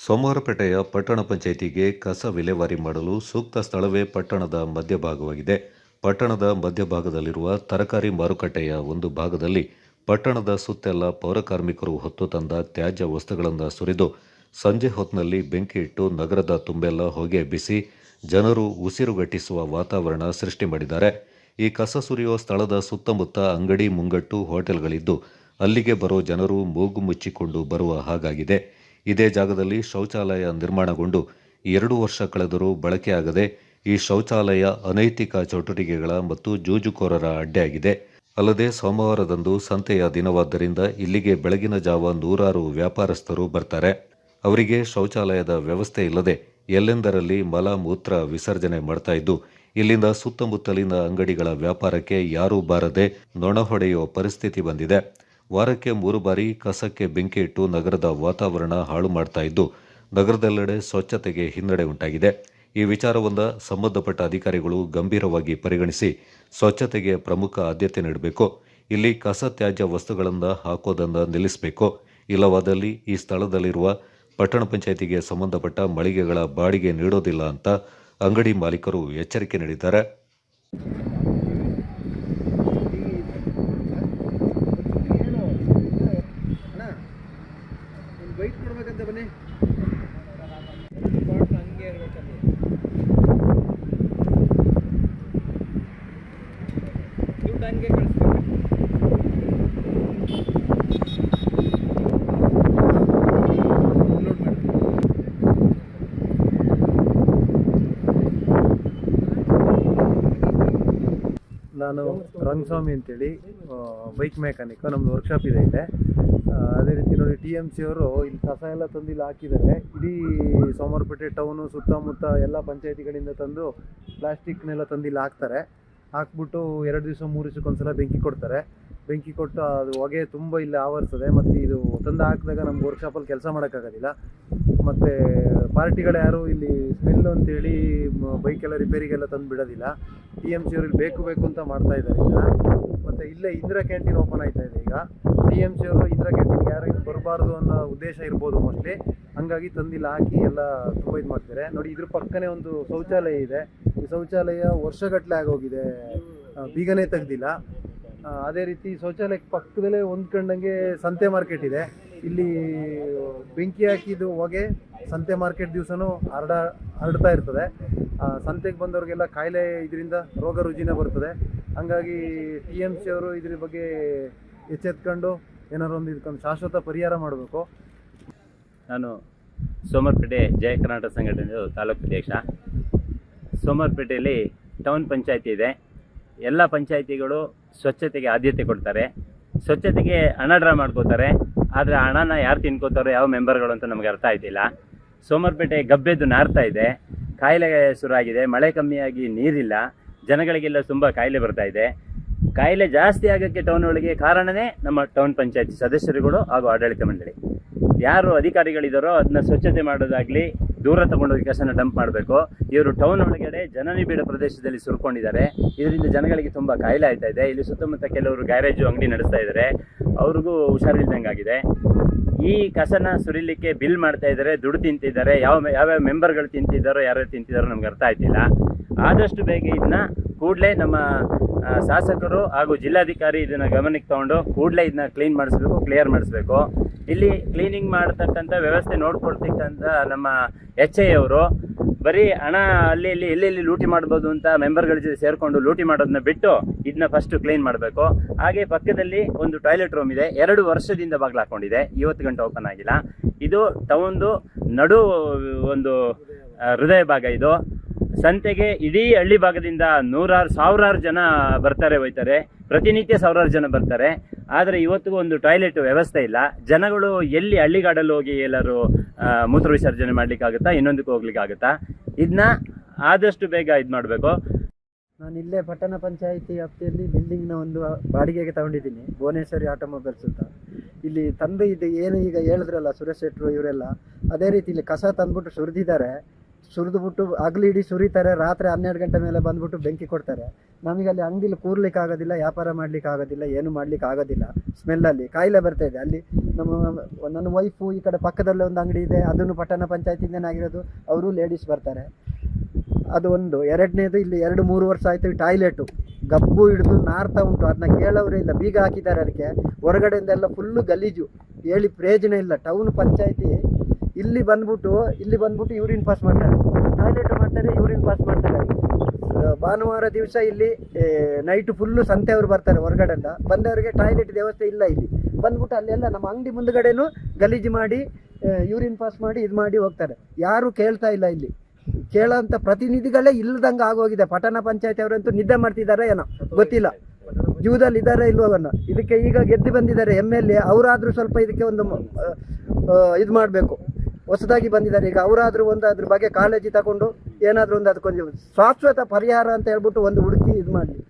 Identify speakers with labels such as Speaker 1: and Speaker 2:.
Speaker 1: ಸೋಮವಾರಪೇಟೆಯ ಪಟ್ಟಣ ಪಂಚಾಯಿತಿಗೆ ಕಸ ವಿಲೇವಾರಿ ಮಾಡಲು ಸೂಕ್ತ ಸ್ಥಳವೇ ಪಟ್ಟಣದ ಮಧ್ಯಭಾಗವಾಗಿದೆ. ಪಟ್ಟಣದ ಮಧ್ಯಭಾಗದಲ್ಲಿರುವ ತರಕಾರಿ ಮಾರುಕಟ್ಟೆಯ ಒಂದು ಭಾಗದಲ್ಲಿ ಪಟ್ಟಣದ ಸುತ್ತೆಲ್ಲ ಪೌರಕಾರ್ಮಿಕರು ಹೊತ್ತು ತಂದ ತ್ಯಾಜ್ಯ ವಸ್ತುಗಳನ್ನು ಸುರಿದು ಸಂಜೆ ಹೊತ್ತಿನಲ್ಲಿ ಬೆಂಕಿ ಇಟ್ಟು ನಗರದ ತುಂಬೆಲ್ಲ ಹೊಗೆ ಬಿಸಿ ಜನರು ಉಸಿರುಗಟ್ಟಿಸುವ ವಾತಾವರಣ ಸೃಷ್ಟಿ ಮಾಡಿದ್ದಾರೆ. ಈ ಕಸ ಸುರಿಯುವ ಸ್ಥಳದ ಸುತ್ತಮುತ್ತ ಅಂಗಡಿ, ಮುಂಗಟ್ಟು, ಹೋಟೆಲ್ಗಳಿದ್ದು ಅಲ್ಲಿಗೆ ಬರೋ ಜನರು ಮೂಗು ಮುಚ್ಚಿಕೊಂಡು ಬರುವ ಹಾಗಾಗಿದೆ. ಇದೇ ಜಾಗದಲ್ಲಿ ಶೌಚಾಲಯ ನಿರ್ಮಾಣಗೊಂಡು ಎರಡು ವರ್ಷ ಕಳೆದರೂ ಬಳಕೆಯಾಗದೆ ಈ ಶೌಚಾಲಯ ಅನೈತಿಕ ಚಟುವಟಿಕೆಗಳ ಮತ್ತು ಜೂಜುಕೋರರ ಅಡ್ಡೆಯಾಗಿದೆ. ಅಲ್ಲದೆ ಸೋಮವಾರದಂದು ಸಂತೆಯ ದಿನವಾದ್ದರಿಂದ ಇಲ್ಲಿಗೆ ಬೆಳಗಿನ ಜಾವ ನೂರಾರು ವ್ಯಾಪಾರಸ್ಥರು ಬರ್ತಾರೆ. ಅವರಿಗೆ ಶೌಚಾಲಯದ ವ್ಯವಸ್ಥೆ ಇಲ್ಲದೆ ಎಲ್ಲೆಂದರಲ್ಲಿ ಮಲ ಮೂತ್ರ ವಿಸರ್ಜನೆ ಮಾಡ್ತಾ ಇದ್ದು, ಇಲ್ಲಿಂದ ಸುತ್ತಮುತ್ತಲಿನ ಅಂಗಡಿಗಳ ವ್ಯಾಪಾರಕ್ಕೆ ಯಾರೂ ಬಾರದೆ ನೊಣ ಹೊಡೆಯುವ ಪರಿಸ್ಥಿತಿ ಬಂದಿದೆ. ವಾರಕ್ಕೆ ಮೂರು ಬಾರಿ ಕಸಕ್ಕೆ ಬೆಂಕಿ ಇಟ್ಟು ನಗರದ ವಾತಾವರಣ ಹಾಳು ಮಾಡ್ತಾ ಇದ್ದು, ನಗರದೆಲ್ಲೆಡೆ ಸ್ವಚ್ಛತೆಗೆ ಹಿನ್ನಡೆ ಉಂಟಾಗಿದೆ. ಈ ವಿಚಾರವನ್ನ ಸಂಬಂಧಪಟ್ಟ ಅಧಿಕಾರಿಗಳು ಗಂಭೀರವಾಗಿ ಪರಿಗಣಿಸಿ ಸ್ವಚ್ಛತೆಗೆ ಪ್ರಮುಖ ಆದ್ಯತೆ ನೀಡಬೇಕು. ಇಲ್ಲಿ ಕಸ ತ್ಯಾಜ್ಯ ವಸ್ತುಗಳನ್ನು ಹಾಕೋದನ್ನು ನಿಲ್ಲಿಸಬೇಕು. ಇಲ್ಲವಾದಲ್ಲಿ ಈ ಸ್ಥಳದಲ್ಲಿರುವ ಪಟ್ಟಣ ಪಂಚಾಯಿತಿಗೆ ಸಂಬಂಧಪಟ್ಟ ಮಳಿಗೆಗಳ ಬಾಡಿಗೆ ನೀಡೋದಿಲ್ಲ ಅಂತ ಅಂಗಡಿ ಮಾಲೀಕರು ಎಚ್ಚರಿಕೆ ನೀಡಿದ್ದಾರೆ.
Speaker 2: ಬೈಟ್ ಕೊಡ್ಬೇಕಂತ ಬನ್ನಿ. ಹಂಗೆ ದುಡ್ಡು ಹಂಗೆ
Speaker 3: ನಾನು ರಂಗಸ್ವಾಮಿ ಅಂತೇಳಿ ಬೈಕ್ ಮೆಕ್ಯಾನಿಕ್ ನಮ್ಮದು ವರ್ಕ್ಶಾಪ್ ಇದೆ ಇದೆ ಅದೇ ರೀತಿ ನೋಡಿ ಟಿ ಎಂ ಸಿ ಅವರು ಇಲ್ಲಿ ಕಸ ಎಲ್ಲ ತಂದು ಇಲ್ಲಿ ಹಾಕಿದ್ದಾರೆ. ಇಡೀ ಸೋಮವಾರಪೇಟೆ ಟೌನು ಸುತ್ತಮುತ್ತ ಎಲ್ಲ ಪಂಚಾಯತಿಗಳಿಂದ ತಂದು ಪ್ಲಾಸ್ಟಿಕ್ನೆಲ್ಲ ತಂದು ಇಲ್ಲಿ ಹಾಕ್ತಾರೆ. ಹಾಕ್ಬಿಟ್ಟು ಎರಡು ದಿವಸ, ಮೂರು ದಿವಸಕ್ಕೊಂದ್ಸಲ ಬೆಂಕಿ ಕೊಡ್ತಾರೆ. ಬೆಂಕಿ ಕೊಟ್ಟು ಅದು ಹೊಗೆ ತುಂಬ ಇಲ್ಲಿ ಆವರಿಸ್ತದೆ. ಮತ್ತು ಇದು ತಂದು ಹಾಕಿದಾಗ ನಮ್ಗೆ ವರ್ಕ್ಶಾಪಲ್ಲಿ ಕೆಲಸ ಮಾಡೋಕ್ಕಾಗೋದಿಲ್ಲ. ಮತ್ತು ಪಾರ್ಟಿಗಳು ಯಾರು ಇಲ್ಲಿ ಸ್ಮೆಲ್ ಅಂತೇಳಿ ಬೈಕೆಲ್ಲ ರಿಪೇರಿಗೆಲ್ಲ ತಂದು ಬಿಡೋದಿಲ್ಲ. ಟಿ ಎಂ ಸಿ ಅವ್ರಿಗೆ ಬೇಕು ಬೇಕು ಅಂತ ಮಾಡ್ತಾ ಇದ್ದಾರೆ ಈಗ. ಮತ್ತು ಇಲ್ಲೇ ಇಂದಿರಾ ಕ್ಯಾಂಟೀನ್ ಓಪನ್ ಆಯ್ತಾ ಇದೆ ಈಗ. ಟಿ ಎಂ ಸಿ ಅವರು ಇಂದಿರಾ ಕ್ಯಾಂಟೀನ್ಗೆ ಯಾರು ಇಲ್ಲಿ ಬರಬಾರ್ದು ಅನ್ನೋ ಉದ್ದೇಶ ಇರ್ಬೋದು ಮೋಸ್ಟ್ಲಿ ಹಂಗಾಗಿ ತಂದಿಲ್ಲ, ಹಾಕಿ ಎಲ್ಲ ತುಂಬ ಇದು ಮಾಡ್ತಾರೆ ನೋಡಿ, ಇದ್ರ ಪಕ್ಕನೇ ಒಂದು ಶೌಚಾಲಯ ಇದೆ. ಈ ಶೌಚಾಲಯ ವರ್ಷಗಟ್ಟಲೆ ಆಗೋಗಿದೆ. ಬೀಗನೇ ತೆಗ್ದಿಲ್ಲ. ಅದೇ ರೀತಿ ಶೌಚಾಲಯಕ್ಕೆ ಪಕ್ಕದಲ್ಲೇ ಹೊಂದ್ಕೊಂಡಂಗೆ ಸಂತೆ ಮಾರ್ಕೆಟ್ ಇದೆ. ಇಲ್ಲಿ ಬೆಂಕಿ ಹಾಕಿದ್ದು ಹೊಗೆ ಸಂತೆ ಮಾರ್ಕೆಟ್ ದಿವಸನೂ ಹರಡ, ಹರಡ್ತಾ ಇರ್ತದೆ. ಸಂತೆಗೆ ಬಂದವ್ರಿಗೆಲ್ಲ ಕಾಯಿಲೆ ಇದರಿಂದ ರೋಗ ರುಜಿನ ಬರ್ತದೆ. ಹಂಗಾಗಿ ಟಿ ಎಂ ಸಿ ಅವರು ಇದ್ರ ಬಗ್ಗೆ ಎಚ್ಚೆತ್ಕೊಂಡು ಏನಾದ್ರು ಒಂದು ಇದಕ್ಕೊಂದು ಶಾಶ್ವತ ಪರಿಹಾರ ಮಾಡಬೇಕು.
Speaker 4: ನಾನು ಸೋಮವಾರಪೇಟೆ ಜಯ ಕರ್ನಾಟಕ ಸಂಘಟನೆಯ ತಾಲೂಕು ಅಧ್ಯಕ್ಷ ಸೋಮವಾರಪೇಟೆಯಲ್ಲಿ ಟೌನ್ ಪಂಚಾಯತಿ ಇದೆ. ಎಲ್ಲ ಪಂಚಾಯತಿಗಳು ಸ್ವಚ್ಛತೆಗೆ ಆದ್ಯತೆ ಕೊಡ್ತಾರೆ. ಸ್ವಚ್ಛತೆಗೆ ಹಣ ಡ್ರಾ ಮಾಡ್ಕೋತಾರೆ. ಆದರೆ ಹಣನ ಯಾರು ತಿನ್ಕೋತಾರೋ ಯಾವ ಮೆಂಬರ್ಗಳು ಅಂತ ನಮಗೆ ಅರ್ಥ ಆಯ್ತಿಲ್ಲ. ಸೋಮವಾರಪೇಟೆ ಗಬ್ಬೆದ್ದು ನಾರ್ತಾ ಇದೆ. ಕಾಯಿಲೆ ಶುರುವಾಗಿದೆ. ಮಳೆ ಕಮ್ಮಿಯಾಗಿ ನೀರಿಲ್ಲ. ಜನಗಳಿಗೆಲ್ಲ ತುಂಬ ಕಾಯಿಲೆ ಬರ್ತಾ ಇದೆ. ಕಾಯಿಲೆ ಜಾಸ್ತಿ ಆಗೋಕ್ಕೆ ಟೌನ್ ಒಳಗೆ ಕಾರಣನೇ ನಮ್ಮ ಟೌನ್ ಪಂಚಾಯತ್ ಸದಸ್ಯರುಗಳು ಹಾಗೂ ಆಡಳಿತ ಮಂಡಳಿ. ಯಾರು ಅಧಿಕಾರಿಗಳಿದಾರೋ ಅದನ್ನ ಸ್ವಚ್ಛತೆ ಮಾಡೋದಾಗ್ಲಿ ದೂರ ತಗೊಂಡೋಗಿ ಕಸನ ಡಂಪ್ ಮಾಡಬೇಕು. ಇವರು ಟೌನ್ ಒಳಗಡೆ ಜನನಿಬಿಡ ಪ್ರದೇಶದಲ್ಲಿ ಸುರ್ಕೊಂಡಿದ್ದಾರೆ. ಇದರಿಂದ ಜನಗಳಿಗೆ ತುಂಬ ಕಾಯಿಲೆ ಆಯ್ತಾ ಇದೆ. ಇಲ್ಲಿ ಸುತ್ತಮುತ್ತ ಕೆಲವರು ಗ್ಯಾರೇಜು, ಅಂಗಡಿ ನಡೆಸ್ತಾ ಇದ್ದಾರೆ. ಅವ್ರಿಗೂ ಹುಷಾರಿಲ್ದಂಗಾಗಿದೆ ಈ ಕಸನ ಸುರಿಲಿಕ್ಕೆ ಬಿಲ್ ಮಾಡ್ತಾ ಇದ್ದಾರೆ. ದುಡ್ಡು ತಿಂತಿದ್ದಾರೆ. ಯಾವ, ಯಾವ್ಯಾವ ಮೆಂಬರ್ಗಳು ತಿಂತಿದ್ದಾರೋ, ಯಾರ್ಯಾರು ತಿಂತಿದ್ದಾರೋ ನಮ್ಗೆ ಅರ್ಥ ಆಯ್ತಿಲ್ಲ ಆದಷ್ಟು ಬೇಗ ಇದನ್ನ ಕೂಡಲೇ ನಮ್ಮ ಶಾಸಕರು ಹಾಗೂ ಜಿಲ್ಲಾಧಿಕಾರಿ ಇದನ್ನು ಗಮನಕ್ಕೆ ತಗೊಂಡು ಕೂಡಲೇ ಇದನ್ನ ಕ್ಲೀನ್ ಮಾಡಿಸ್ಬೇಕು ಕ್ಲಿಯರ್ ಮಾಡಿಸ್ಬೇಕು. ಇಲ್ಲಿ ಕ್ಲೀನಿಂಗ್ ಮಾಡತಕ್ಕಂಥ ವ್ಯವಸ್ಥೆ ನೋಡ್ಕೊಳ್ತಕ್ಕಂಥ ನಮ್ಮ ಎಚ್ ಐ ಅವರು ಬರೀ ಹಣ ಅಲ್ಲಿ ಇಲ್ಲಿ ಎಲ್ಲೆಲ್ಲಿ ಲೂಟಿ ಮಾಡ್ಬೋದು ಅಂತ ಮೆಂಬರ್ಗಳ ಜೊತೆ ಸೇರಿಕೊಂಡು ಲೂಟಿ ಮಾಡೋದನ್ನ ಬಿಟ್ಟು ಇದನ್ನ ಫಸ್ಟ್ ಕ್ಲೀನ್ ಮಾಡಬೇಕು. ಹಾಗೆ ಪಕ್ಕದಲ್ಲಿ ಒಂದು ಟಾಯ್ಲೆಟ್ ರೂಮ್ ಇದೆ, ಎರಡು ವರ್ಷದಿಂದ ಬಾಗಿಲು ಹಾಕೊಂಡಿದೆ ಇವತ್ತು ಗಂಟೆ ಓಪನ್ ಆಗಿಲ್ಲ. ಇದು ಟೌನ್ದು ನಡು ಒಂದು ಹೃದಯ ಭಾಗ ಇದು. ಸಂತೆಗೆ ಇಡೀ ಹಳ್ಳಿ ಭಾಗದಿಂದ ನೂರಾರು, ಸಾವಿರಾರು ಜನ ಬರ್ತಾರೆ ಹೋಯ್ತಾರೆ. ಪ್ರತಿನಿತ್ಯ ಸಾವಿರಾರು ಜನ ಬರ್ತಾರೆ. ಆದರೆ ಇವತ್ತಿಗೂ ಒಂದು ಟಾಯ್ಲೆಟ್ ವ್ಯವಸ್ಥೆ ಇಲ್ಲ. ಜನಗಳು ಎಲ್ಲಿ ಹಳ್ಳಿಗಾಡಲ್ಲಿ ಹೋಗಿ ಎಲ್ಲರೂ ಮೂತ್ರ ವಿಸರ್ಜನೆ ಮಾಡ್ಲಿಕ್ಕಾಗುತ್ತಾ, ಇನ್ನೊಂದಕ್ಕೆ ಹೋಗ್ಲಿಕ್ಕಾಗುತ್ತಾ? ಇದನ್ನ ಆದಷ್ಟು ಬೇಗ ಇದು ಮಾಡಬೇಕು.
Speaker 5: ನಾನು ಇಲ್ಲೇ ಪಟ್ಟಣ ಪಂಚಾಯಿತಿ ವ್ಯಾಪ್ತಿಯಲ್ಲಿ ಬಿಲ್ಡಿಂಗ್ನ ಒಂದು ಬಾಡಿಗೆಗೆ ತಗೊಂಡಿದ್ದೀನಿ. ಭುವನೇಶ್ವರಿ ಆಟೋಮೊಬೈಲ್ಸ್ ಅಂತ. ಇಲ್ಲಿ ತಂದು ಇದು ಏನು ಈಗ ಹೇಳಿದ್ರಲ್ಲ ಸುರೇಶ್ ಶೆಟ್ರು ಇವರೆಲ್ಲ, ಅದೇ ರೀತಿ ಇಲ್ಲಿ ಕಸ ತಂದ್ಬಿಟ್ಟು ಸುರಿದಿದ್ದಾರೆ. ಸುರಿದುಬಿಟ್ಟು ಹಗಲು ಇಡೀ ಸುರಿತಾರೆ, ರಾತ್ರಿ ಹನ್ನೆರಡು ಗಂಟೆ ಮೇಲೆ ಬಂದ್ಬಿಟ್ಟು ಬೆಂಕಿ ಕೊಡ್ತಾರೆ. ನಮಗೆ ಅಲ್ಲಿ ಅಂಗಡಿಲಿ ಕೂರ್ಲಿಕ್ಕೆ ಆಗೋದಿಲ್ಲ ವ್ಯಾಪಾರ ಮಾಡ್ಲಿಕ್ಕೆ ಆಗೋದಿಲ್ಲ ಏನು ಮಾಡ್ಲಿಕ್ಕೆ ಆಗೋದಿಲ್ಲ ಸ್ಮೆಲ್ಲಲ್ಲಿ ಕಾಯಿಲೆ ಬರ್ತಾ ಇದೆ. ಅಲ್ಲಿ ನಮ್ಮ, ನನ್ನ ವೈಫು ಈ ಕಡೆ ಪಕ್ಕದಲ್ಲೇ ಒಂದು ಅಂಗಡಿ ಇದೆ, ಅದನ್ನು ಪಟ್ಟಣ ಪಂಚಾಯತಿಂದನೇ ಆಗಿರೋದು, ಅವರು ಲೇಡೀಸ್ ಬರ್ತಾರೆ. ಅದು ಒಂದು. ಎರಡನೇದು ಇಲ್ಲಿ ಎರಡು, ಮೂರು ವರ್ಷ ಆಯಿತು ಟಾಯ್ಲೆಟು ಗಬ್ಬು ಹಿಡಿದು ನಾರ್ತಾ ಉಂಟು. ಅದನ್ನ ಕೇಳೋರೇ ಇಲ್ಲ. ಬೀಗ ಹಾಕಿದ್ದಾರೆ ಅದಕ್ಕೆ. ಹೊರಗಡೆಯಿಂದ ಎಲ್ಲ ಫುಲ್ಲು ಗಲೀಜು. ಹೇಳಿ ಪ್ರಯೋಜನ ಇಲ್ಲ. ಟೌನ್ ಪಂಚಾಯತಿ ಇಲ್ಲಿ ಬಂದ್ಬಿಟ್ಟು ಇಲ್ಲಿ ಬಂದ್ಬಿಟ್ಟು ಯೂರಿನ್ ಪಾಸ್ ಮಾಡ್ತಾರೆ. ಟಾಯ್ಲೆಟ್ ಮಾಡ್ತಾರೆ ಯೂರಿನ್ ಪಾಸ್ ಮಾಡ್ತಾರೆ. ಭಾನುವಾರ ದಿವಸ ಇಲ್ಲಿ ನೈಟ್ ಫುಲ್ಲು ಸಂತೆಯವರು ಬರ್ತಾರೆ ಹೊರಗಡೆಯಿಂದ. ಬಂದವರಿಗೆ ಟಾಯ್ಲೆಟ್ ವ್ಯವಸ್ಥೆ ಇಲ್ಲ ಇಲ್ಲಿ. ಬಂದ್ಬಿಟ್ಟು ಅಲ್ಲೆಲ್ಲ ನಮ್ಮ ಅಂಗಡಿ ಮುಂದ್ಗಡೆನೂ ಗಲೀಜು ಮಾಡಿ ಯೂರಿನ್ ಪಾಸ್ ಮಾಡಿ ಇದು ಮಾಡಿ ಹೋಗ್ತಾರೆ. ಯಾರು ಕೇಳ್ತಾ ಇಲ್ಲ ಇಲ್ಲಿ. ಕೇಳೋಂಥ ಪ್ರತಿನಿಧಿಗಳೇ ಇಲ್ಲದಂಗೆ ಆಗೋಗಿದೆ. ಪಟ್ಟಣ ಪಂಚಾಯತಿ ಅವರಂತೂ ನಿದ್ದೆ ಮಾಡ್ತಿದ್ದಾರೆ ಏನೋ, ಗೊತ್ತಿಲ್ಲ. ಜೂದಲ್ಲಿ ಇದ್ದಾರೆ ಇಲ್ವನ್ನ ಇದಕ್ಕೆ ಈಗ ಗೆದ್ದು ಬಂದಿದ್ದಾರೆ ಎಂ ಎಲ್ ಎ ಅವರಾದರೂ ಸ್ವಲ್ಪ ಇದಕ್ಕೆ ಒಂದು ಇದು ಮಾಡಬೇಕು. ಹೊಸದಾಗಿ ಬಂದಿದ್ದಾರೆ. ಈಗ ಅವರಾದರೂ ಒಂದು ಅದ್ರ ಬಗ್ಗೆ ಕಾಳಜಿ ತಗೊಂಡು ಏನಾದರೂ ಒಂದು ಅದಕ್ಕೊಂದು ಶಾಶ್ವತ ಪರಿಹಾರ ಅಂತ ಹೇಳ್ಬಿಟ್ಟು ಒಂದು ಹುಡುಕಿ ಇದು ಮಾಡಲಿ